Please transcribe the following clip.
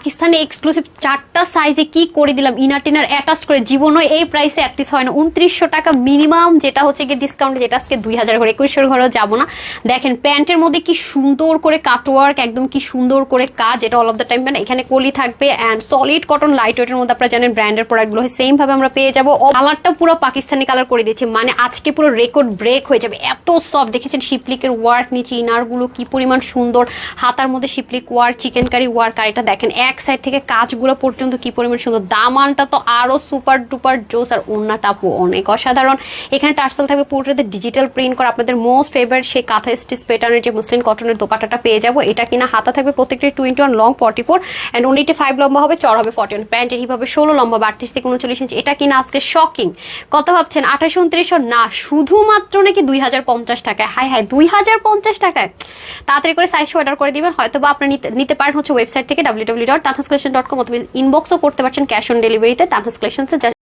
পাকিস্তানে এক্সক্লুসিভ চারটা সাইজে কি করে দিলাম? ইনার টিনার অ্যাটাচ করে জীবনও এই প্রাইসে অ্যাটলিস হয় না। উনত্রিশশো টাকা মিনিমাম যেটা হচ্ছে গিয়ে ডিসকাউন্ট যেটা আজকে দুই হাজার ঘরে একুশশোর ঘরেও যাব না। দেখেন, প্যান্টের মধ্যে কি সুন্দর করে কাটওয়ার্ক একদম কি সুন্দর করে কাজ এটা অল অফ দ্য টাইম এখানে কলি থাকবে অ্যান্ড সলিড কটন লাইট ওয়েটের মধ্যে আপনারা জানেন ব্র্যান্ডের প্রোডাক্টগুলো সেম ভাবে আমরা পেয়ে যাব। কালারটা পুরো পাকিস্তানি কালার করে দিয়েছে মানে আজকে পুরো রেকর্ড ব্রেক হয়ে যাবে। এত সফট দেখেছেন শিপলিকের ওয়ার্ক নিচে ইনারগুলো কি পরিমাণ সুন্দর, হাতার মধ্যে শিপলিক ওয়ার্ক চিকেন কারি ওয়ার্ক আর এটা দেখেন এক সাইড থেকে কাজগুলো পর্যন্ত কি পরিমাণ সুন্দর। দামানটা তো আরও সুপার ডুপার জোস আর ওন্নাটা আপু অনেক অসাধারণ। এখানে টার্সেল থাকবে পুরোটাতে ডিজিটাল প্রিন্ট করা আপনাদের মোস্ট ফেভারিট সেই কাঁথা স্টিচ প্যাটার্নের যে মুসলিম কটনের দোপাটাটা পেয়ে যাব। এটা কিনা হাতা থাকবে প্রত্যেকটি twenty one long forty four and ওনলিটি five লম্বা হবে, চড় হবে ফর্টি ওয়ান প্যান্টের হিভাবে ষোলো লম্বা হবে আটত্রিশ থেকে উনচল্লিশ ইঞ্চি এটা কিনা আজকে শকিং কত ভাবছেন? আঠাশ উনত্রিশশো না, শুধুমাত্র নাকি দুই হাজার পঞ্চাশ টাকায়। হাই হাই দুই হাজার পঞ্চাশ টাকায়? তাড়াতাড়ি করে সাইজ অর্ডার করে দিবেন। হয়তো বা আপনি নিতে পারেন হচ্ছে ওয়েবসাইট থেকে W W dot dot com অথবা ইনবক্সও করতে পারছেন ক্যাশ অন ডেলিভারিতে তানহাস কালেকশনসে